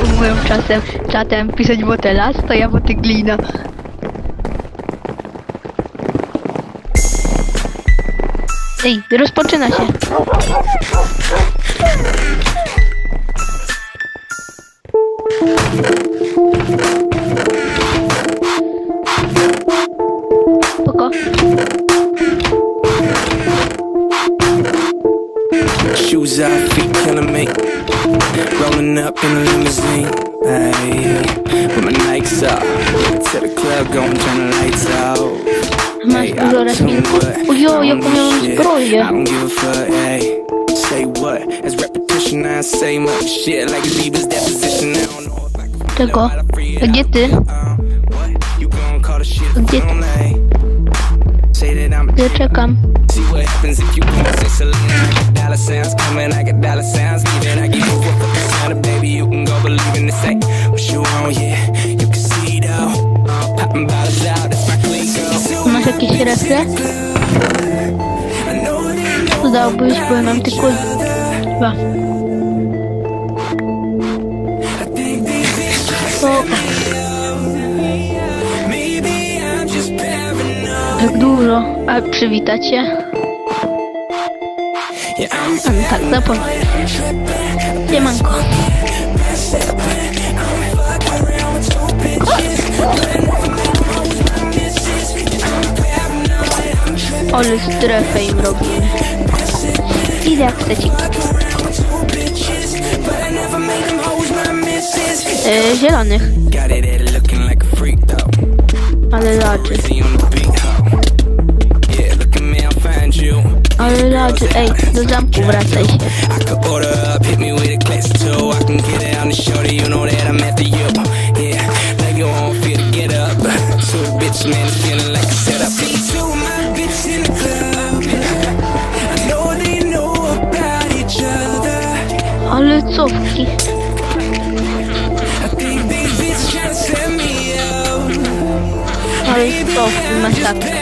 Mówią czasem, czatem pisać boty las, to ja boty glina. Ej, rozpoczyna się. Spoko. Feet killing me. Rolling up in a limousine. Hey, with my Nikes up. To the club, going turn the lights out. Hey, dużo out resminków. Ojo, jaką miałem I don't give a fuck, hey. Say what? As repetition, I say much shit like Bieber's deposition. I don't know if I can Czego? know how to free it A Gdzie ty? up. What? You gon' call the shit Gdzie ty? Say that I'm Ja czekam. What happens if you say Selena. Dollar sounds coming, I got dollar sounds leaving. I give you baby. You can go believe in this ain't what you yeah. You can see though. Uh, popping bottles out, my clean girl. Bo mam tylko dwa. I'm. Tak dużo. A przywitać tak, zapomnę. Siemanko. Ale strefę im robimy. I jak chcecie. E, zielonych, got it you. Ale ladzy, ej, do zamku wracaj się. I could order up, hit me with a class two. I can get it on the shorty, you know that I'm after you. Yeah, like you won't feel to get up. So bitch, man, it's feeling like a setup. See two of my bitch in the club. I know they know about each other. Ale cofki. I think these bitches tryna set me up. Ale cofki, masakra.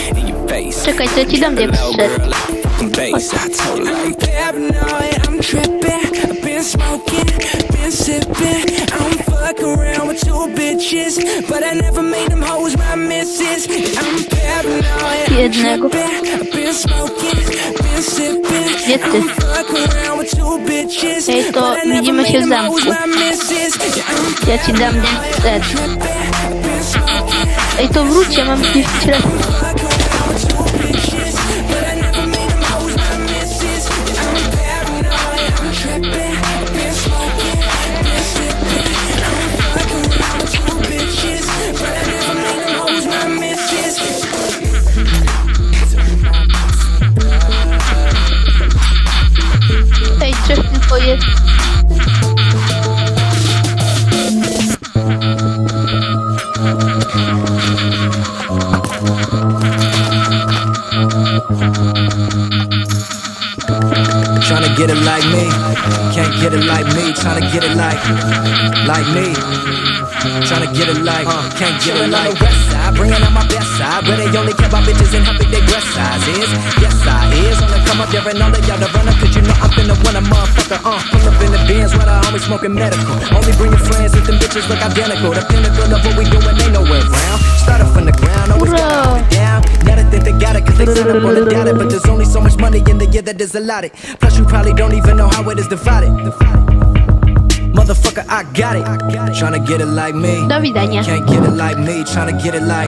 Czekaj, to ci dam jak. Jednego. Gdzie? Ej, to widzimy się w zamku. Ja ci dam ten. Ej, to wróć, ja mam gdzieś telefon. Tylko jest. Tryna get it like me, can't get it like me. Tryna get it like, like me. Tryna get it like, uh, can't get it like. west side, bringing out my best side. Where they only care about bitches and how big their breast size is. Yes, I is. Wanna come up there and all of y'all to run up, cause you know I'm finna win a motherfucker. Uh, pull up in the Benz where I always smoking medical. Only bring your friends if them bitches look identical. The pinnacle of what we doing, ain't nowhere around. Start up from the ground, always got down. Now they think they got it, cause they said I wanna doubt it. But there's only so much money in the year that is allotted. Plus, you probably don't even know how it is divided. Motherfucker, I got it. Tryna get it like me. Do widzenia. Can't get it like me. Tryna get it like.